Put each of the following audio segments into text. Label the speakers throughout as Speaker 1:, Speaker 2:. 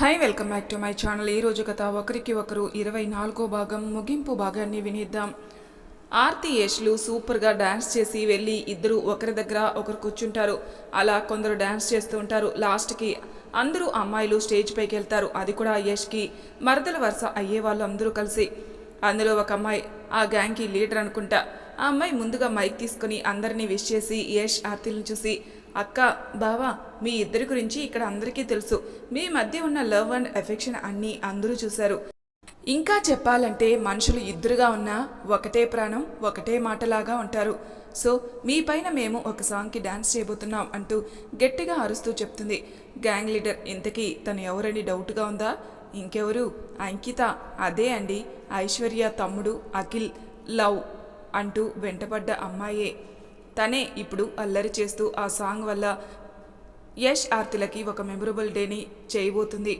Speaker 1: Hi welcome back to my channel ఈరోజు కథ ఒకరికి ఒకరు ఇరవై నాలుగో భాగం ముగింపు భాగాన్ని వినిద్దాం. ఆర్తి యష్లు సూపర్గా డ్యాన్స్ చేసి వెళ్ళి ఇద్దరు ఒకరి దగ్గర ఒకరు కూర్చుంటారు. అలా కొందరు డ్యాన్స్ చేస్తూ ఉంటారు. లాస్ట్కి అందరూ అమ్మాయిలు స్టేజ్ పైకి వెళ్తారు. అది కూడా యష్కి మరదల వరుస అయ్యే వాళ్ళు అందరూ కలిసి. అందులో ఒక అమ్మాయి ఆ గ్యాంగ్కి లీడర్ అనుకుంటా. ఆ అమ్మాయి ముందుగా మైక్ తీసుకుని అందరినీ విష్ చేసి యష్ ఆర్తిలను చూసి అక్క బావా మీ ఇద్దరి గురించి ఇక్కడ అందరికీ తెలుసు. మీ మధ్య ఉన్న లవ్ అండ్ ఎఫెక్షన్ అన్నీ అందరూ చూశారు. ఇంకా చెప్పాలంటే మనుషులు ఇద్దరుగా ఉన్నా ఒకటే ప్రాణం ఒకటే మాటలాగా ఉంటారు. సో మీ పైన మేము ఒక సాంగ్కి డాన్స్ చేయబోతున్నాం అంటూ గట్టిగా అరుస్తూ చెప్తుంది. గ్యాంగ్ లీడర్ ఇంతకీ తను ఎవరని డౌట్గా ఉందా? ఇంకెవరు? అంకిత అదే అండి. ఐశ్వర్య తమ్ముడు అఖిల్ లవ్ అంటూ వెంటపడ్డ అమ్మాయే. తనే ఇప్పుడు అల్లరి చేస్తూ ఆ సాంగ్ వల్ల యష్ ఆర్తిలకి ఒక మెమొరబుల్ డేని చేయబోతుంది.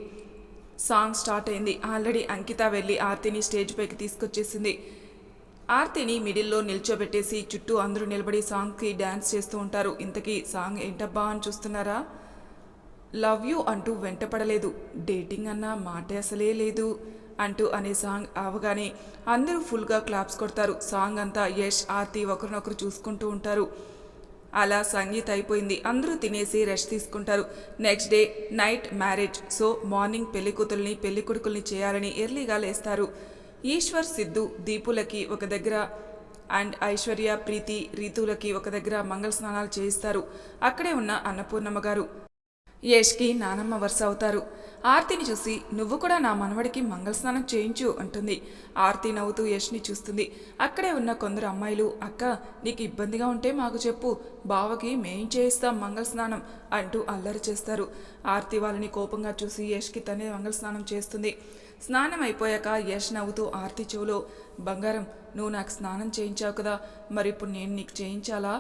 Speaker 1: సాంగ్ స్టార్ట్ అయింది. ఆల్రెడీ అంకిత వెళ్ళి ఆర్తిని స్టేజ్ పైకి తీసుకొచ్చేసింది. ఆర్తిని మిడిల్లో నిల్చోబెట్టేసి చుట్టూ అందరూ నిలబడి సాంగ్కి డ్యాన్స్ చేస్తూ ఉంటారు. ఇంతకీ సాంగ్ ఏంటబ్బా అని చూస్తున్నారా? లవ్ యూ అంటూ వెంటపడలేదు. డేటింగ్ అన్న మాట అసలే లేదు. అంటూ అనే సాంగ్ అవగానే అందరూ ఫుల్గా క్లాప్స్ కొడతారు. సాంగ్ అంతా యష్ ఆర్తి ఒకరినొకరు చూసుకుంటూ ఉంటారు. అలా సంగీత్ అయిపోయింది. అందరూ తినేసి రెస్ట్ తీసుకుంటారు. Next day night marriage. So morning పెళ్ళి కూతుల్ని పెళ్ళి కొడుకుల్ని చేయాలని ఎర్లీగా లేస్తారు. ఈశ్వర్ సిద్ధు దీపులకి ఒక దగ్గర అండ్ ఐశ్వర్య ప్రీతి రీతులకి ఒక దగ్గర మంగళ స్నానాలు చేయిస్తారు. అక్కడే ఉన్న అన్నపూర్ణమ్మ గారు. యష్కి నానమ్మ వరుస అవుతారు. ఆర్తిని చూసి నువ్వు కూడా నా మనవడికి మంగళస్నానం చేయించు అంటుంది. ఆర్తి నవ్వుతూ యష్ని చూస్తుంది. అక్కడే ఉన్న కొందరు అమ్మాయిలు అక్క నీకు ఇబ్బందిగా ఉంటే మాకు చెప్పు. బావకి మేం చేయిస్తాం మంగళస్నానం అంటూ అల్లరి చేస్తారు. ఆర్తి వాళ్ళని కోపంగా చూసి యష్కి తనే మంగళస్నానం చేస్తుంది. స్నానం అయిపోయాక యష్ నవ్వుతూ ఆర్తి చెవులో బంగారం నువ్వు నాకు స్నానం చేయించావు కదా. మరి ఇప్పుడు నేను నీకు చేయించాలా?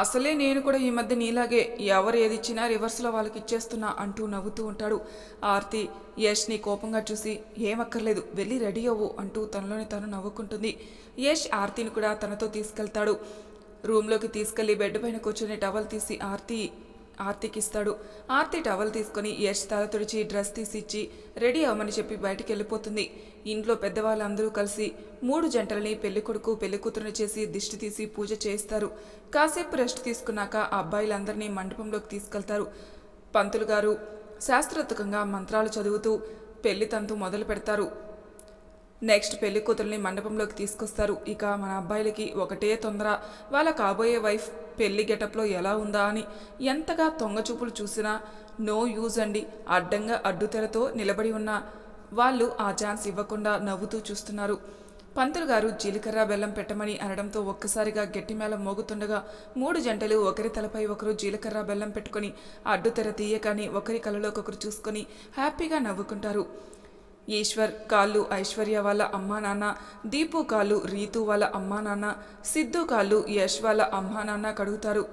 Speaker 1: అసలే నేను కూడా ఈ మధ్య నీలాగే ఎవరు ఏది ఇచ్చినా రివర్స్లో వాళ్ళకి ఇచ్చేస్తున్నా అంటూ నవ్వుతూ ఉంటాడు. ఆర్తి యష్ని కోపంగా చూసి ఏమక్కర్లేదు వెళ్ళి రెడీ అవ్వు అంటూ తనలోని తను నవ్వుకుంటుంది. యష్ ఆర్తిని కూడా తనతో తీసుకెళ్తాడు. రూమ్లోకి తీసుకెళ్ళి బెడ్ పైన కూర్చొని టవల్ తీసి ఆర్తి ఆర్తికి ఇస్తాడు ఆర్తి టవల్ తీసుకొని యష్ తల తుడిచి డ్రెస్ తీసి ఇచ్చి రెడీ అవ్వమని చెప్పి బయటికి వెళ్ళిపోతుంది ఇంట్లో పెద్దవాళ్ళందరూ కలిసి మూడు జంటలని పెళ్ళి కొడుకు పెళ్ళి కూతురుని చేసి దిష్టి తీసి పూజ చేస్తారు కాసేపు రెస్ట్ తీసుకున్నాక అబ్బాయిలందరినీ మండపంలోకి తీసుకెళ్తారు. పంతులు గారు శాస్త్రోత్తకంగా మంత్రాలు చదువుతూ పెళ్ళి తంతు మొదలు పెడతారు నెక్స్ట్ పెళ్ళి కూతుర్ని మండపంలోకి తీసుకొస్తారు. ఇక మన అబ్బాయిలకి ఒకటే తొందర. వాళ్ళ కాబోయే వైఫ్ పెళ్ళి గెటప్లో ఎలా ఉందా అని ఎంతగా తొంగచూపులు చూసినా నో యూజ్ అండి. అడ్డంగా అడ్డుతెరతో నిలబడి ఉన్న వాళ్ళు ఆ ఛాన్స్ ఇవ్వకుండా నవ్వుతూ చూస్తున్నారు. పంతులు గారు జీలకర్ర బెల్లం పెట్టమని అనడంతో ఒక్కసారిగా గట్టిమేళం మోగుతుండగా మూడు జంటలు ఒకరి తలపై ఒకరు జీలకర్ర బెల్లం పెట్టుకొని అడ్డుతెర తీయగానే ఒకరి కళ్ళలోకొకరు చూసుకొని హ్యాపీగా నవ్వుకుంటారు. ఈశ్వర్ కాళ్ళు ఐశ్వర్య వాళ్ళ అమ్మా నాన్న దీపు కాళ్ళు రీతు వాళ్ళ అమ్మా నాన్న సిద్ధు కాళ్ళు యష్ వాళ్ళ అమ్మా నాన్న కడుగుతారు.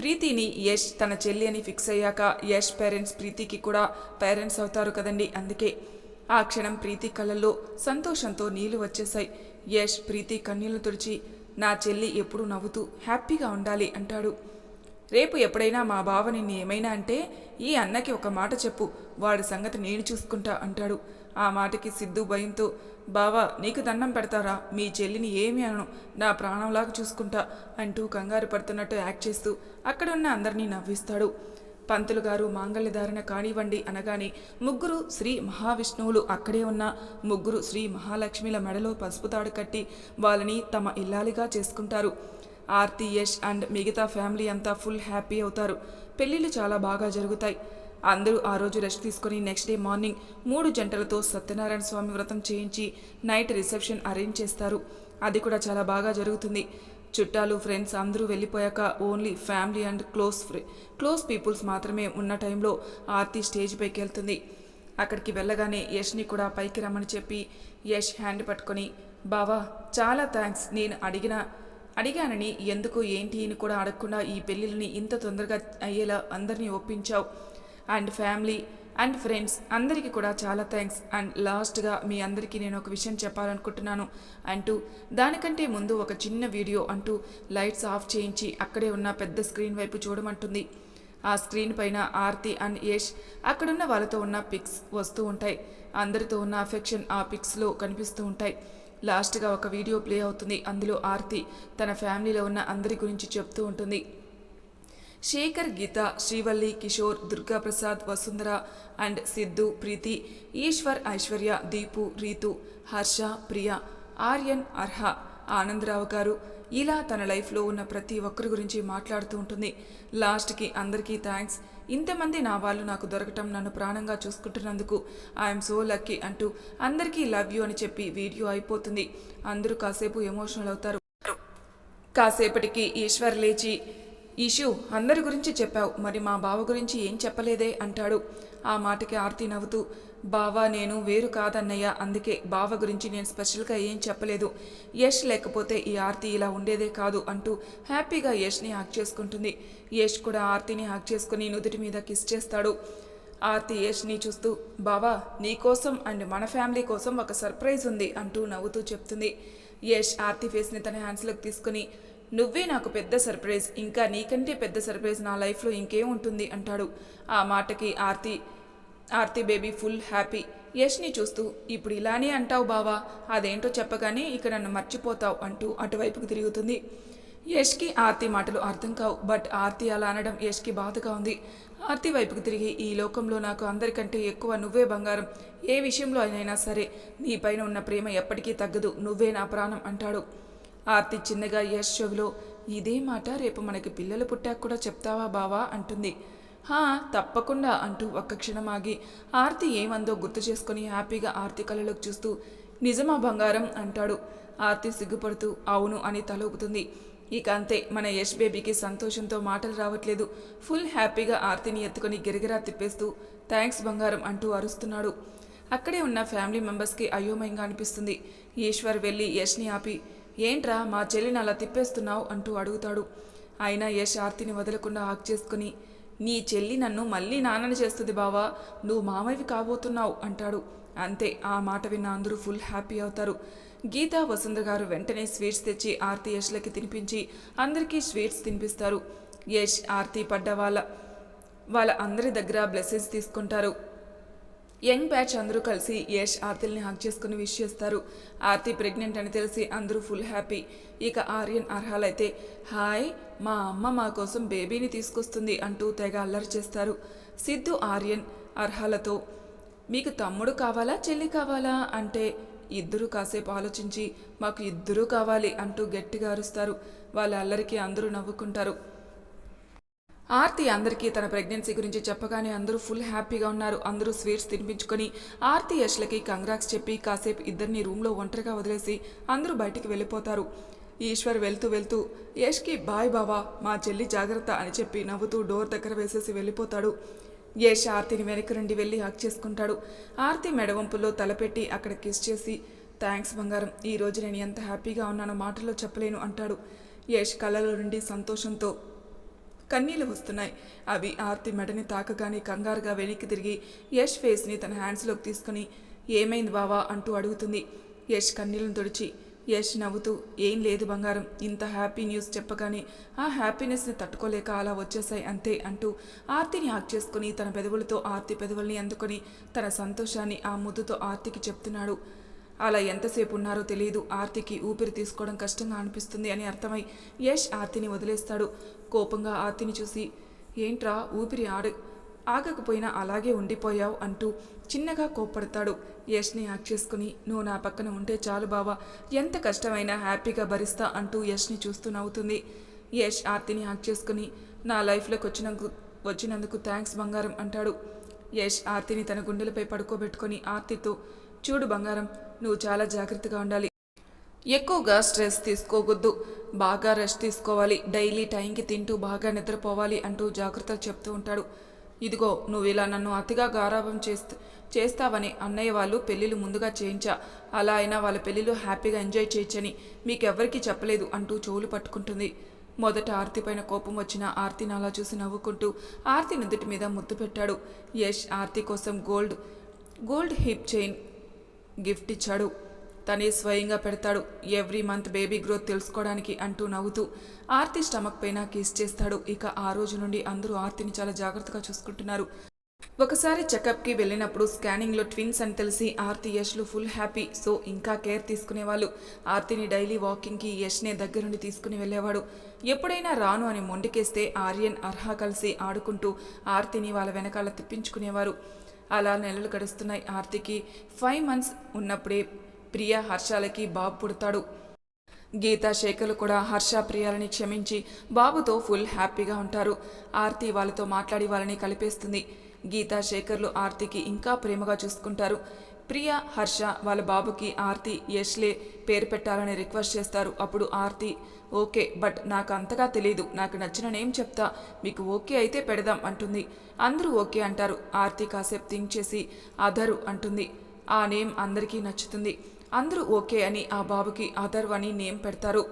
Speaker 1: ప్రీతిని యష్ తన చెల్లి అని ఫిక్స్ అయ్యాక యష్ పేరెంట్స్ ప్రీతికి కూడా పేరెంట్స్ అవుతారు కదండి అందుకే. ఆ క్షణం ప్రీతి కళ్ళల్లో సంతోషంతో నీళ్ళు వచ్చేశాయి. యష్ ప్రీతి కన్నీళ్ళు తుడిచి నా చెల్లి ఎప్పుడూ నవ్వుతూ హ్యాపీగా ఉండాలి అంటాడు. రేపు ఎప్పుడైనా మా బావ నిన్ను ఏమైనా అంటే ఈ అన్నకి ఒక మాట చెప్పు వాడి సంగతి నేను చూసుకుంటా అంటాడు. ఆ మాటకి సిద్ధు భయంతో బావా నీకు దండం పెడతారా? మీ చెల్లిని ఏమి అనను. నా ప్రాణంలాగా చూసుకుంటా అంటూ కంగారు పడుతున్నట్టు యాక్ట్ చేస్తూ అక్కడ ఉన్న అందరినీ నవ్విస్తాడు. పంతులు గారు మాంగళ్యధారణ కానివ్వండి అనగానే ముగ్గురు శ్రీ మహావిష్ణువులు అక్కడే ఉన్న ముగ్గురు శ్రీ మహాలక్ష్మిల మెడలో పసుపు తాడు కట్టి వాళ్ళని తమ ఇల్లాలిగా చేసుకుంటారు. ఆర్తి యష్ అండ్ మిగతా ఫ్యామిలీ అంతా ఫుల్ హ్యాపీ అవుతారు. పెళ్ళిళ్ళు చాలా బాగా జరుగుతాయి. అందరూ ఆ రోజు రెస్ట్ తీసుకొని నెక్స్ట్ డే మార్నింగ్ మూడు జంటలతో సత్యనారాయణ స్వామి వ్రతం చేయించి నైట్ రిసెప్షన్ అరేంజ్ చేస్తారు. అది కూడా చాలా బాగా జరుగుతుంది. చుట్టాలు ఫ్రెండ్స్ అందరూ వెళ్ళిపోయాక ఓన్లీ ఫ్యామిలీ అండ్ క్లోజ్ ఫ్రె క్లోజ్ పీపుల్స్ మాత్రమే ఉన్న టైంలో ఆర్తి స్టేజ్ పైకి వెళ్తుంది. అక్కడికి వెళ్ళగానే యష్ని కూడా పైకి రమ్మని చెప్పి యష్ హ్యాండ్ పట్టుకొని బావా చాలా థ్యాంక్స్. నేను అడిగిన అడిగానని ఎందుకు ఏంటి అని కూడా అడగకుండా ఈ పెళ్ళిళ్ళని ఇంత తొందరగా అయ్యేలా అందరినీ ఒప్పించావు. అండ్ ఫ్యామిలీ అండ్ ఫ్రెండ్స్ అందరికీ కూడా చాలా థ్యాంక్స్. అండ్ లాస్ట్గా మీ అందరికీ నేను ఒక విషయం చెప్పాలనుకుంటున్నాను అంటూ దానికంటే ముందు ఒక చిన్న వీడియో అంటూ లైట్స్ ఆఫ్ చేయించి అక్కడే ఉన్న పెద్ద స్క్రీన్ వైపు చూడమంటుంది. ఆ స్క్రీన్ పైన ఆర్తి అండ్ యష్ అక్కడున్న వాళ్ళతో ఉన్న పిక్స్ వస్తూ ఉంటాయి. అందరితో ఉన్న అఫెక్షన్ ఆ పిక్స్లో కనిపిస్తూ ఉంటాయి. లాస్ట్గా ఒక వీడియో ప్లే అవుతుంది. అందులో ఆర్తి తన ఫ్యామిలీలో ఉన్న అందరి గురించి చెప్తూ ఉంటుంది. శేఖర్ గీత శ్రీవల్లి కిషోర్ దుర్గాప్రసాద్ వసుంధర అండ్ సిద్ధు ప్రీతి ఈశ్వర్ ఐశ్వర్య దీపు రీతు హర్ష ప్రియ ఆర్యన్ అర్హ ఆనందరావు గారు. ఇలా తన లైఫ్లో ఉన్న ప్రతి ఒక్కరి గురించి మాట్లాడుతూ ఉంటుంది. లాస్ట్కి అందరికీ థ్యాంక్స్. ఇంతమంది నా వాళ్ళు నాకు దొరకటం నన్ను ప్రాణంగా చూసుకుంటున్నందుకు ఐఎమ్ సో లక్కీ అంటూ అందరికీ లవ్ యూ అని చెప్పి వీడియో అయిపోతుంది. అందరూ కాసేపు ఎమోషనల్ అవుతారు. కాసేపటికి ఈశ్వర్ లేచి ఈషు అందరి గురించి చెప్పావు మరి మా బావ గురించి ఏం చెప్పలేదే అంటాడు. ఆ మాటకి ఆర్తి నవ్వుతూ బావ నేను వేరు కాదన్నయ్య అందుకే బావ గురించి నేను స్పెషల్గా ఏం చెప్పలేదు. యష్ లేకపోతే ఈ ఆర్తి ఇలా ఉండేదే కాదు అంటూ హ్యాపీగా యష్ని హాక్ చేసుకుంటుంది. యష్ కూడా ఆర్తిని హాక్ చేసుకుని నుదుటి మీద కిస్ చేస్తాడు. ఆర్తి యష్ని చూస్తూ బావా నీకోసం అండ్ మన ఫ్యామిలీ కోసం ఒక సర్ప్రైజ్ ఉంది అంటూ నవ్వుతూ చెప్తుంది. యష్ ఆర్తి ఫేస్ని తన హ్యాండ్స్లోకి తీసుకుని నువ్వే నాకు పెద్ద సర్ప్రైజ్ ఇంకా నీకంటే పెద్ద సర్ప్రైజ్ నా లైఫ్లో ఇంకేం ఉంటుంది అంటాడు. ఆ మాటకి Aarti Aarti baby full happy. యష్ని చూస్తూ ఇప్పుడు ఇలానే అంటావు బావా అదేంటో చెప్పగానే ఇక నన్ను మర్చిపోతావు అంటూ అటువైపుకు తిరుగుతుంది. యష్కి ఆర్తి మాటలు అర్థం కావు బట్ ఆర్తి అలా అనడం యష్కి బాధగా ఉంది. ఆర్తి వైపుకు తిరిగి ఈ లోకంలో నాకు అందరికంటే ఎక్కువ నువ్వే బంగారం. ఏ విషయంలో అయినైనా సరే నీ పైన ఉన్న ప్రేమ ఎప్పటికీ తగ్గదు నువ్వే నా ప్రాణం అంటాడు. ఆర్తి చిన్నగా యశ్ చెవిలో ఇదే మాట రేపు మనకి పిల్లలు పుట్టాక కూడా చెప్తావా బావా? అంటుంది. హా తప్పకుండా అంటూ ఒక్క క్షణం ఆగి ఆర్తి ఏమందో గుర్తు చేసుకుని హ్యాపీగా ఆర్తి కళ్ళలోకి చూస్తూ నిజమా బంగారం? అంటాడు. ఆర్తి సిగ్గుపడుతూ అవును అని తలూపుతుంది. ఇక అంతే మన యష్ బేబీకి సంతోషంతో మాటలు రావట్లేదు. ఫుల్ హ్యాపీగా ఆర్తిని ఎత్తుకొని గిరిగిరా తిప్పేస్తూ థ్యాంక్స్ బంగారం అంటూ అరుస్తున్నాడు. అక్కడే ఉన్న ఫ్యామిలీ మెంబర్స్కి అయోమయంగా అనిపిస్తుంది. ఈశ్వర్ వెళ్ళి యష్ని ఆపి ఏంట్రా మా చెల్లిని అలా తిప్పేస్తున్నావు అంటూ అడుగుతాడు. అయినా యశ్ ఆర్తిని వదలకుండా హాక్ చేసుకుని నీ చెల్లి నన్ను మళ్ళీ నాన్నని చేస్తుంది బావా నువ్వు మామయ్యవి కాబోతున్నావు అంటాడు. అంతే ఆ మాట విన్న అందరూ ఫుల్ హ్యాపీ అవుతారు. గీతా వసంత గారు వెంటనే స్వీట్స్ తెచ్చి ఆర్తి యశ్లకి తినిపించి అందరికీ స్వీట్స్ తినిపిస్తారు. యష్ ఆర్తి పడ్డ వాళ్ళ వాళ్ళ అందరి దగ్గర బ్లెస్సెస్ తీసుకుంటారు. యంగ్ బ్యాచ్ అందరూ కలిసి యష్ ఆర్తిల్ని హక్ చేసుకుని విష్ చేస్తారు. ఆర్తి ప్రెగ్నెంట్ అని తెలిసి అందరూ ఫుల్ హ్యాపీ ఇక ఆర్యన్ అర్హాలైతే హాయ్ మా అమ్మ మా కోసం బేబీని తీసుకొస్తుంది అంటూ తెగ అల్లరి చేస్తారు. సిద్ధు ఆర్యన్ అర్హాలతో మీకు తమ్ముడు కావాలా చెల్లి కావాలా? అంటే ఇద్దరూ కాసేపు ఆలోచించి మాకు ఇద్దరూ కావాలి అంటూ గట్టిగా అరుస్తారు. వాళ్ళ అల్లరికి అందరూ నవ్వుకుంటారు. ఆర్తి అందరికీ తన ప్రెగ్నెన్సీ గురించి చెప్పగానే అందరూ ఫుల్ హ్యాపీగా ఉన్నారు. అందరూ స్వీట్స్ తినిపించుకొని ఆర్తి యష్లకి కంగ్రాక్స్ చెప్పి కాసేపు ఇద్దరిని రూమ్లో ఒంటరిగా వదిలేసి అందరూ బయటికి వెళ్ళిపోతారు. ఈశ్వర్ వెళ్తూ వెళ్తూ యష్కి బాయ్ బావా మా చెల్లి జాగ్రత్త అని చెప్పి నవ్వుతూ డోర్ దగ్గర వేసేసి వెళ్ళిపోతాడు. యష్ ఆర్తిని వెనక నుండి వెళ్ళి హక్ చేసుకుంటాడు. ఆర్తి మెడవంపులో తలపెట్టి అక్కడ కిస్ చేసి థ్యాంక్స్ బంగారం ఈ రోజు నేను ఎంత హ్యాపీగా ఉన్నానో మాటల్లో చెప్పలేను అంటాడు. యష్ కళ్ళలో నుండి సంతోషంతో కన్నీళ్ళు వస్తున్నాయి. అవి ఆర్తి మెడని తాకగానే కంగారుగా వెనక్కి తిరిగి యష్ ఫేస్ని తన హ్యాండ్స్లోకి తీసుకుని ఏమైంది బావా? అంటూ అడుగుతుంది. యష్ కన్నీళ్ళను తుడిచి యష్ నవ్వుతూ ఏం లేదు బంగారం ఇంత హ్యాపీ న్యూస్ చెప్పగానే ఆ హ్యాపీనెస్ని తట్టుకోలేక అలా వచ్చేసాయి అంతే అంటూ ఆర్తిని హాక్ చేసుకుని తన పెదవులతో ఆర్తి పెదవుల్ని అందుకొని తన సంతోషాన్ని ఆ ముద్దుతో ఆర్తికి చెప్తున్నాడు. అలా ఎంతసేపు ఉన్నారో తెలియదు ఆర్తికి ఊపిరి తీసుకోవడం కష్టంగా అనిపిస్తుంది అని అర్థమై యష్ ఆర్తిని వదిలేస్తాడు. కోపంగా ఆర్తిని చూసి ఏంట్రా ఊపిరి ఆడ. ఆగకపోయినా అలాగే ఉండిపోయావు అంటూ చిన్నగా కోప్పడతాడు. యష్ని యాక్ చేసుకుని నువ్వు నా పక్కన ఉంటే చాలు బావా. ఎంత కష్టమైనా హ్యాపీగా భరిస్తా అంటూ యష్ని చూస్తూ నవ్వుతుంది. యష్ ఆర్తిని యాక్ చేసుకుని నా లైఫ్లోకి వచ్చినందుకు వచ్చినందుకు థ్యాంక్స్ బంగారం అంటాడు. యష్ ఆర్తిని తన గుండెలపై పడుకోబెట్టుకొని ఆర్తితో చూడు బంగారం నువ్వు చాలా జాగ్రత్తగా ఉండాలి. ఎక్కువగా స్ట్రెస్ తీసుకోవద్దు బాగా రెస్ట్ తీసుకోవాలి. డైలీ టైంకి తింటూ బాగా నిద్రపోవాలి అంటూ జాగ్రత్తలు చెప్తూ ఉంటాడు. ఇదిగో నువ్వు ఇలా నన్ను అతిగా గారాభం చేస్త చేస్తావని అన్నయ్య వాళ్ళు పెళ్ళిళ్ళు ముందుగా చేయించా. అలా అయినా వాళ్ళ పెళ్ళిళ్ళు హ్యాపీగా ఎంజాయ్ చేయొచ్చని మీకెవ్వరికీ చెప్పలేదు అంటూ చెవులు పట్టుకుంటుంది. మొదట ఆర్తి పైన కోపం వచ్చిన ఆర్తిని అలా చూసి నవ్వుకుంటూ ఆర్తి నుదుటి మీద ముద్దు పెట్టాడు. యష్ ఆర్తి కోసం gold gold hip chain gift ఇచ్చాడు. తనే స్వయంగా పెడతాడు. ఎవ్రీ మంత్ బేబీ గ్రోత్ తెలుసుకోవడానికి అంటూ నవ్వుతూ ఆర్తి స్టమక్ పైన కిస్ చేస్తాడు. ఇక ఆ రోజు నుండి అందరూ ఆర్తిని చాలా జాగ్రత్తగా చూసుకుంటున్నారు. ఒకసారి చెకప్కి వెళ్ళినప్పుడు స్కానింగ్లో ట్విన్స్ అని తెలిసి ఆర్తి యష్లు ఫుల్ హ్యాపీ. సో ఇంకా కేర్ తీసుకునేవాళ్ళు. ఆర్తిని డైలీ వాకింగ్కి యష్నే దగ్గరుండి తీసుకుని వెళ్ళేవాడు. ఎప్పుడైనా రాను అని మొండికేస్తే ఆర్యన్ అర్హ కలిసి ఆడుకుంటూ ఆర్తిని వాళ్ళ వెనకాల తిప్పించుకునేవారు. అలా నెలలు గడుస్తున్నాయి. ఆర్తికి ఫైవ్ మంత్స్ ఉన్నప్పుడే ప్రియ హర్షాలకి బాబు పుడతాడు. గీతా శేఖర్లు కూడా హర్ష ప్రియాలని క్షమించి బాబుతో ఫుల్ హ్యాపీగా ఉంటారు. ఆర్తి వాళ్ళతో మాట్లాడి వాళ్ళని కలిపేస్తుంది. గీతా శేఖర్లు ఆర్తికి ఇంకా ప్రేమగా చూసుకుంటారు. ప్రియ హర్ష వాళ్ళ బాబుకి ఆర్తి యష్లే పేరు పెట్టాలని రిక్వెస్ట్ చేస్తారు. అప్పుడు ఆర్తి ఓకే బట్ నాకు అంతగా తెలియదు నాకు నచ్చిన నేమ్ చెప్తా. మీకు ఓకే అయితే పెడదాం అంటుంది. అందరూ ఓకే అంటారు. ఆర్తి కాసేపు థింక్ చేసి అధరు అంటుంది. ఆ నేమ్ అందరికీ నచ్చుతుంది. అందరూ ఓకే అని ఆ బాబుకి అధర్వ్ అని నేమ్ పెడతారు.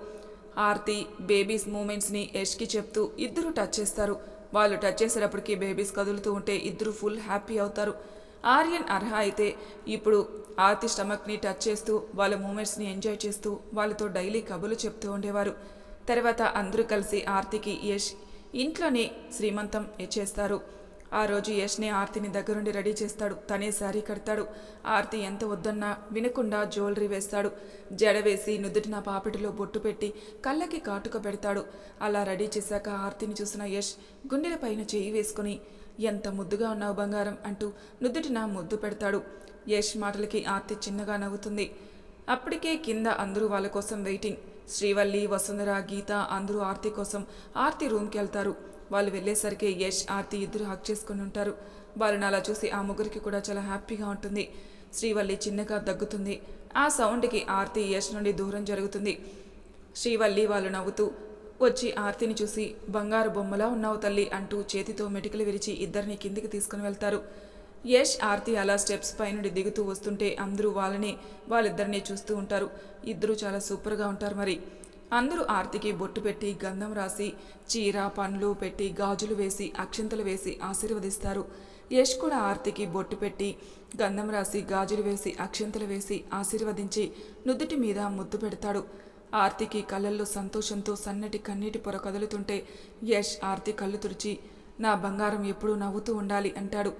Speaker 1: ఆర్తి బేబీస్ మూమెంట్స్ని యష్కి చెప్తూ ఇద్దరు టచ్ చేస్తారు. వాళ్ళు టచ్ చేసేటప్పటికి బేబీస్ కదులుతూ ఉంటే ఇద్దరు ఫుల్ హ్యాపీ అవుతారు. ఆర్యన్ అర్హ అయితే ఇప్పుడు ఆర్తి స్టమక్ని టచ్ చేస్తూ వాళ్ళ మూమెంట్స్ని ఎంజాయ్ చేస్తూ వాళ్ళతో డైలీ కబులు చెప్తూ ఉండేవారు. తర్వాత అందరూ కలిసి ఆర్తికి యష్ ఇంట్లోనే శ్రీమంతం చేస్తారు. ఆ రోజు యష్నే ఆర్తిని దగ్గరుండి రెడీ చేస్తాడు. తనే శారీ కడతాడు. ఆర్తి ఎంత వద్దన్నా వినకుండా జ్యువెలరీ వేస్తాడు. జడ వేసి నుదుటిన పాపిటిలో బొట్టు పెట్టి కళ్ళకి కాటుక పెడతాడు. అలా రెడీ చేశాక ఆర్తిని చూసిన యష్ గుండెల పైన చేయి వేసుకుని ఎంత ముద్దుగా ఉన్నావు బంగారం అంటూ నుదుటిన ముద్దు పెడతాడు. యష్ మాటలకి ఆర్తి చిన్నగా నవ్వుతుంది. అప్పటికే కింద అందరూ వాళ్ళ కోసం వెయిటింగ్. శ్రీవల్లి వసుంధర గీత అందరూ ఆర్తి కోసం ఆర్తి రూమ్కి వెళ్తారు. వాళ్ళు వెళ్ళేసరికి యష్ ఆర్తి ఇద్దరు హక్ చేసుకుని ఉంటారు. వాళ్ళని అలా చూసి ఆ ముగ్గురికి కూడా చాలా హ్యాపీగా ఉంటుంది. శ్రీవల్లి చిన్నగా దగ్గుతుంది. ఆ సౌండ్కి ఆర్తి యష్ నుండి దూరం జరుగుతుంది. శ్రీవల్లి వాళ్ళు నవ్వుతూ వచ్చి ఆర్తిని చూసి బంగారు బొమ్మలా ఉన్నావు తల్లి అంటూ చేతితో మెటికలు విరిచి ఇద్దరిని కిందికి తీసుకుని వెళ్తారు. యష్ ఆర్తి అలా స్టెప్స్ పైనుండి దిగుతూ వస్తుంటే అందరూ వాళ్ళని వాళ్ళిద్దరిని చూస్తూ ఉంటారు. ఇద్దరూ చాలా సూపర్గా ఉంటారు మరి. అందరూ ఆర్తికి బొట్టు పెట్టి గంధం రాసి చీర పండ్లు పెట్టి గాజులు వేసి అక్షంతలు వేసి ఆశీర్వదిస్తారు. యష్ కూడా ఆర్తికి బొట్టు పెట్టి గంధం రాసి గాజులు వేసి అక్షంతలు వేసి ఆశీర్వదించి నుదుటి మీద ముద్దు పెడతాడు. ఆర్తికి కళ్ళల్లో సంతోషంతో సన్నటి కన్నీటి పొర కదులుతుంటే యష్ ఆర్తి కళ్ళు తుడిచి నా బంగారం ఎప్పుడూ నవ్వుతూ ఉండాలి అంటాడు.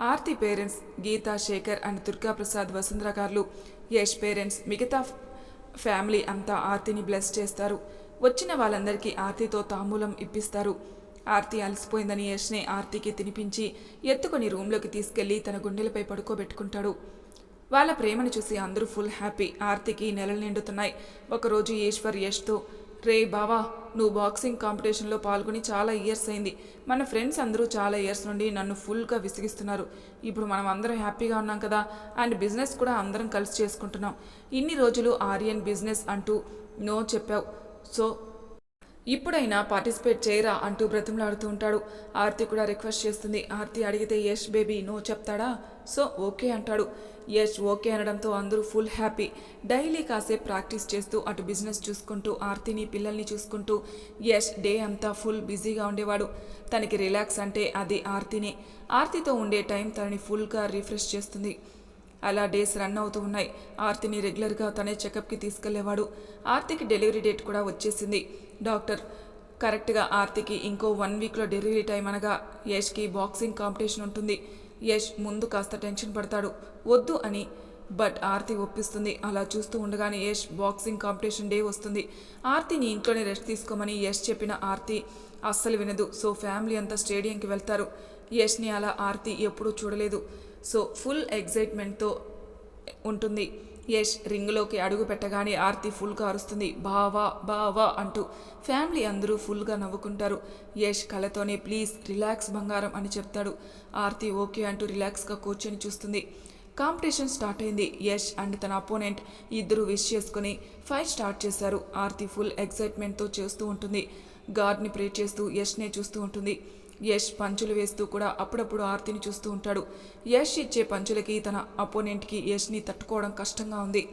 Speaker 1: Aarti parents Geetha Shekhar and Durgaprasad Vasundhara garu Yash parents మిగతా ఫ్యామిలీ అంతా ఆర్తిని బ్లెస్ చేస్తారు. వచ్చిన వాళ్ళందరికీ ఆర్తితో తాంబూలం ఇప్పిస్తారు. ఆర్తి అలసిపోయిందని యష్నే ఆర్తికి తినిపించి ఎత్తుకొని రూమ్లోకి తీసుకెళ్ళి తన గుండెలపై పడుకోబెట్టుకుంటాడు. వాళ్ళ ప్రేమను చూసి అందరూ ఫుల్ హ్యాపీ. ఆర్తికి నెలలు నిండుతున్నాయి. ఒకరోజు ఈశ్వర్ యష్తో రే బావా నువ్వు బాక్సింగ్ కాంపిటీషన్లో పాల్గొని చాలా ఇయర్స్ అయింది. మన ఫ్రెండ్స్ అందరూ చాలా ఇయర్స్ నుండి నన్ను ఫుల్గా విసిగిస్తున్నారు. ఇప్పుడు మనం అందరం హ్యాపీగా ఉన్నాం కదా అండ్ బిజినెస్ కూడా అందరం కలిసి చేసుకుంటున్నాం. ఇన్ని రోజులు ఆర్యన్ బిజినెస్ అంటూ నో చెప్పావు. సో ఇప్పుడైనా పార్టిసిపేట్ చేయరా అంటూ బ్రతిమలాడుతూ ఉంటాడు. ఆర్తి కూడా రిక్వెస్ట్ చేస్తుంది. ఆర్తి అడిగితే యష్ బేబీ నో చెప్తాడా? సో ఓకే అంటాడు. యష్ ఓకే అనడంతో అందరూ ఫుల్ హ్యాపీ. డైలీ కాసేపు ప్రాక్టీస్ చేస్తూ అటు బిజినెస్ చూసుకుంటూ ఆర్తిని పిల్లల్ని చూసుకుంటూ యష్ డే అంతా ఫుల్ బిజీగా ఉండేవాడు. తనకి రిలాక్స్ అంటే అది ఆర్తినే. ఆర్తితో ఉండే టైం తనని ఫుల్గా రిఫ్రెష్ చేస్తుంది. అలా డేస్ రన్ అవుతూ ఉన్నాయి. ఆర్తిని రెగ్యులర్గా తనే చెకప్కి తీసుకెళ్ళేవాడు. ఆర్తికి డెలివరీ డేట్ కూడా వచ్చేసింది. డాక్టర్ కరెక్ట్గా ఆర్తికి ఇంకో వన్ వీక్లో డెలివరీ టైం అనగా యష్కి బాక్సింగ్ కాంపిటీషన్ ఉంటుంది. యష్ ముందు కాస్త టెన్షన్ పడతాడు. వద్దు అని బట్ ఆర్తి ఒప్పిస్తుంది. అలా చూస్తూ ఉండగానే యష్ బాక్సింగ్ కాంపిటీషన్ డే వస్తుంది. ఆర్తిని ఇంట్లోనే రెస్ట్ తీసుకోమని యష్ చెప్పిన ఆర్తి అస్సలు వినదు. సో ఫ్యామిలీ అంతా స్టేడియంకి వెళ్తారు. యష్ని అలా ఆర్తి ఎప్పుడూ చూడలేదు. సో ఫుల్ ఎగ్జైట్మెంట్తో ఉంటుంది. యష్ రింగ్లోకి అడుగు పెట్టగానే ఆర్తి ఫుల్గా అరుస్తుంది. బావా బావా అంటూ ఫ్యామిలీ అందరూ ఫుల్గా నవ్వుకుంటారు. యష్ కళతోనే ప్లీజ్ రిలాక్స్ బంగారం అని చెప్తాడు. ఆర్తి ఓకే అంటూ రిలాక్స్గా కూర్చొని చూస్తుంది. కాంపిటీషన్ స్టార్ట్ అయింది. యష్ అండ్ తన అపోనెంట్ ఇద్దరు విష్ చేసుకుని ఫైట్ స్టార్ట్ చేశారు. ఆర్తి ఫుల్ ఎగ్జైట్మెంట్తో చేస్తూ ఉంటుంది. గాడ్ని ప్రే చేస్తూ యష్నే చూస్తూ ఉంటుంది. యష్ పంచులు వేస్తూ కూడా అప్పుడప్పుడు ఆర్తిని చూస్తూ ఉంటాడు. యష్ ఇచ్చే పంచులకి తన అపోనెంట్కి యష్ని తట్టుకోవడం కష్టంగా ఉంది.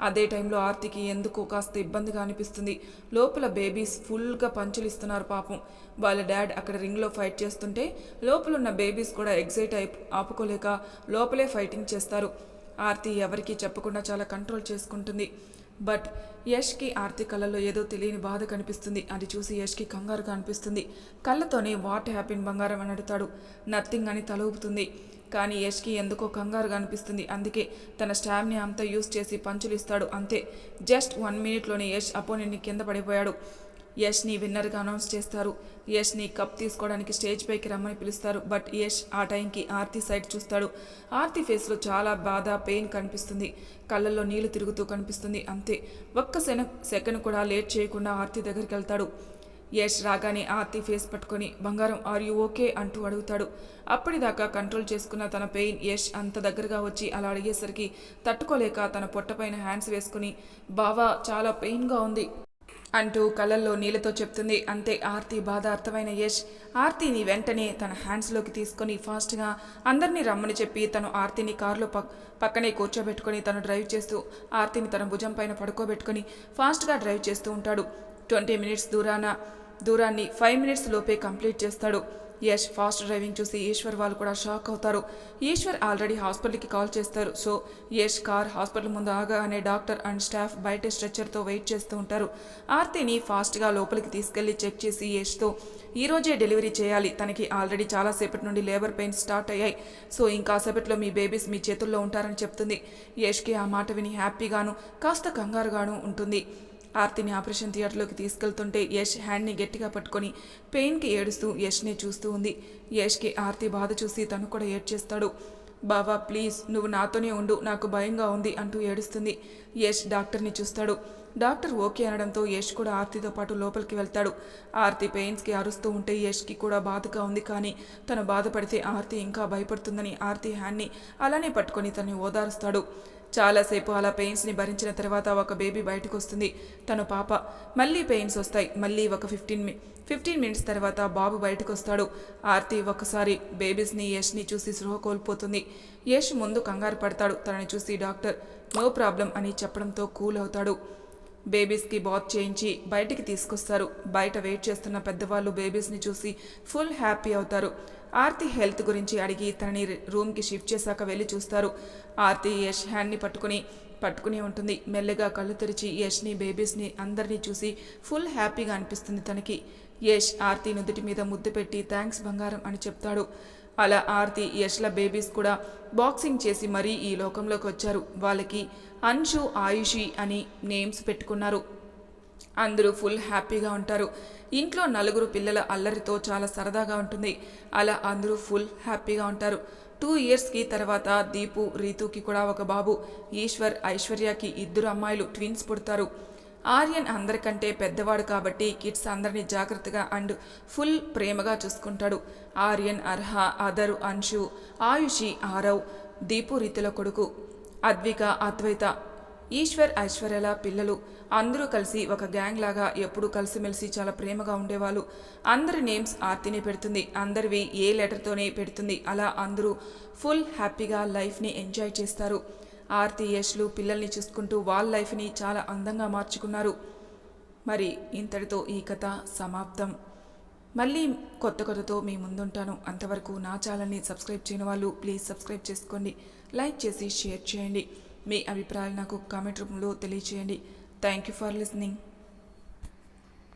Speaker 1: అదే టైంలో ఆర్తికి ఎందుకో కాస్త ఇబ్బందిగా అనిపిస్తుంది. లోపల బేబీస్ ఫుల్గా పంచులు ఇస్తున్నారు పాపం. వాళ్ళ డాడ్ అక్కడ రింగ్లో ఫైట్ చేస్తుంటే లోపల ఉన్న బేబీస్ కూడా ఎగ్జైట్ అయి ఆపుకోలేక లోపలే ఫైటింగ్ చేస్తారు. ఆర్తి ఎవరికీ చెప్పకుండా చాలా కంట్రోల్ చేసుకుంటుంది. బట్ యష్కి ఆర్తి కళ్ళలో ఏదో తెలియని బాధ కనిపిస్తుంది. అది చూసి యష్కి కంగారుగా అనిపిస్తుంది. కళ్ళతోనే వాట్ హ్యాపీన్ బంగారం అని అడుగుతాడు. నథింగ్ అని తల ఊపుతుంది. కానీ యష్కి ఎందుకో కంగారుగా అనిపిస్తుంది. అందుకే తన స్టామ్ని అంతా యూస్ చేసి పంచులు ఇస్తాడు. అంతే. జస్ట్ వన్ మినిట్లోనే యష్ అపోనెంట్ని కింద పడిపోయాడు. యష్ని విన్నర్గా అనౌన్స్ చేస్తారు. యష్ని కప్ తీసుకోవడానికి స్టేజ్ పైకి రమ్మని పిలుస్తారు. బట్ యష్ ఆ టైంకి ఆర్తి సైడ్ చూస్తాడు. ఆర్తి ఫేస్లో చాలా బాధ పెయిన్ కనిపిస్తుంది. కళ్ళల్లో నీళ్ళు తిరుగుతూ కనిపిస్తుంది. అంతే. ఒక్క సెన సెకండ్ కూడా లేట్ చేయకుండా ఆర్తి దగ్గరికి వెళ్తాడు. యష్ రాగానే ఆర్తి ఫేస్ పట్టుకొని బంగారం ఆర్ యు ఓకే? అంటూ అడుగుతాడు. అప్పటిదాకా కంట్రోల్ చేసుకున్న తన పెయిన్ యష్ అంత దగ్గరగా వచ్చి అలా అడిగేసరికి తట్టుకోలేక తన పొట్టపైన హ్యాండ్స్ వేసుకుని బావా చాలా పెయిన్గా ఉంది. అంటూ కళ్ళల్లో నీళ్ళతో చెప్తుంది. అంతే ఆర్తి బాధ అర్థమైన యష్. ఆర్తిని వెంటనే తన హ్యాండ్స్లోకి తీసుకొని ఫాస్ట్గా అందరినీ రమ్మని చెప్పి తను ఆర్తిని కారులో పక్ పక్కనే కూర్చోబెట్టుకొని తను డ్రైవ్ చేస్తూ ఆర్తిని తన భుజం పైన పడుకోబెట్టుకొని ఫాస్ట్గా డ్రైవ్ చేస్తూ ఉంటాడు. ట్వంటీ మినిట్స్ దూరాన దూరాన్ని ఫైవ్ మినిట్స్ లోపే కంప్లీట్ చేస్తాడు. యష్ ఫాస్ట్ డ్రైవింగ్ చూసి ఈశ్వర్ వాళ్ళు కూడా షాక్ అవుతారు. ఈశ్వర్ ఆల్రెడీ హాస్పిటల్కి కాల్ చేస్తారు. సో యష్ కార్ హాస్పిటల్ ముందు ఆగానే డాక్టర్ అండ్ స్టాఫ్ బయట స్ట్రెచ్చర్తో వెయిట్ చేస్తూ ఉంటారు. ఆర్తిని ఫాస్ట్గా లోపలికి తీసుకెళ్ళి చెక్ చేసి యష్తో ఈరోజే డెలివరీ చేయాలి. తనకి ఆల్రెడీ చాలాసేపటి నుండి లేబర్ పెయిన్ స్టార్ట్ అయ్యాయి. సో ఇంకాసేపట్లో మీ బేబీస్ మీ చేతుల్లో ఉంటారని చెప్తుంది. యష్కి ఆ మాట విని హ్యాపీగాను కాస్త కంగారుగాను ఉంటుంది. ఆర్తిని ఆపరేషన్ థియేటర్లోకి తీసుకెళ్తుంటే యష్ హ్యాండ్ని గట్టిగా పట్టుకొని పెయిన్కి ఏడుస్తూ యష్ని చూస్తూ ఉంది. యష్కి ఆర్తి బాధ చూసి తను కూడా ఏడ్చేస్తాడు. బావా ప్లీజ్ నువ్వు నాతోనే ఉండు నాకు భయంగా ఉంది అంటూ ఏడుస్తుంది. యష్ డాక్టర్ని చూస్తాడు. డాక్టర్ ఓకే అనడంతో యష్ కూడా ఆర్తితో పాటు లోపలికి వెళ్తాడు. ఆర్తి పెయిన్స్కి అరుస్తూ ఉంటే యష్కి కూడా బాధగా ఉంది కానీ తను బాధపడితే ఆర్తి ఇంకా భయపడుతుందని ఆర్తి హ్యాండ్ని అలానే పట్టుకొని తనని ఓదారుస్తాడు. చాలాసేపు అలా పెయిన్స్ని భరించిన తర్వాత ఒక బేబీ బయటకు వస్తుంది తను పాప. మళ్ళీ పెయిన్స్ వస్తాయి. మళ్ళీ ఒక ఫిఫ్టీన్ మి ఫిఫ్టీన్ మినిట్స్ తర్వాత బాబు బయటకు వస్తాడు ఆర్తి ఒకసారి బేబీస్ని యష్ని చూసి సృహ కోల్పోతుంది. యష్ ముందు కంగారు పడతాడు. తనని చూసి డాక్టర్ నో ప్రాబ్లం అని చెప్పడంతో కూల్ అవుతాడు. బేబీస్కి బాత్ చేయించి బయటికి తీసుకొస్తారు. బయట వెయిట్ చేస్తున్న పెద్దవాళ్ళు బేబీస్ని చూసి ఫుల్ హ్యాపీ అవుతారు. ఆర్తి హెల్త్ గురించి అడిగి తనని రూమ్కి షిఫ్ట్ చేశాక వెళ్ళి చూస్తారు. ఆర్తి యష్ హ్యాండ్ని పట్టుకుని పట్టుకుని ఉంటుంది. మెల్లగా కళ్ళు తెరిచి యష్ని బేబీస్ని అందరినీ చూసి ఫుల్ హ్యాపీగా అనిపిస్తుంది తనకి. యష్ ఆర్తి నుదుటి మీద ముద్దు పెట్టి థ్యాంక్స్ బంగారం అని చెప్తాడు. అలా ఆర్తి యష్ల బేబీస్ కూడా బాక్సింగ్ చేసి మరీ ఈ లోకంలోకి వచ్చారు. వాళ్ళకి అన్షు ఆయుషి అని నేమ్స్ పెట్టుకున్నారు. అందరూ ఫుల్ హ్యాపీగా ఉంటారు. ఇంట్లో నలుగురు పిల్లల అల్లరితో చాలా సరదాగా ఉంటుంది. అలా అందరూ ఫుల్ హ్యాపీగా ఉంటారు. టూ ఇయర్స్కి తర్వాత దీపు రీతుకి కూడా ఒక బాబు ఈశ్వర్ ఐశ్వర్యకి ఇద్దరు అమ్మాయిలు ట్విన్స్ పుడతారు. ఆర్యన్ అందరికంటే పెద్దవాడు కాబట్టి కిడ్స్ అందరినీ జాగ్రత్తగా అండ్ ఫుల్ ప్రేమగా చూసుకుంటాడు. ఆర్యన్ అర్హ అదరు అంశు ఆయుషి ఆరవ్ దీపు రీతిలో కొడుకు అద్విక అద్వైత ఈశ్వర్ ఐశ్వర్యల పిల్లలు అందరూ కలిసి ఒక గ్యాంగ్ లాగా ఎప్పుడూ కలిసిమెలిసి చాలా ప్రేమగా ఉండేవాళ్ళు. అందరి నేమ్స్ ఆర్తిని పెడుతుంది. అందరివి ఏ లెటర్తోనే పెడుతుంది. అలా అందరూ ఫుల్ హ్యాపీగా లైఫ్ని ఎంజాయ్ చేస్తారు. ఆర్తి యష్లు పిల్లల్ని చూసుకుంటూ వాళ్ళ లైఫ్ని చాలా అందంగా మార్చుకున్నారు. మరి ఇంతటితో ఈ కథ సమాప్తం. మళ్ళీ కొత్త కథతో మీ ముందుంటాను. అంతవరకు నా ఛానల్ని సబ్స్క్రైబ్ చేయని వాళ్ళు ప్లీజ్ సబ్స్క్రైబ్ చేసుకోండి. లైక్ చేసి షేర్ చేయండి. మీ అభిప్రాయాలు నాకు కామెంట్ రూపంలో తెలియచేయండి. Thank you for listening.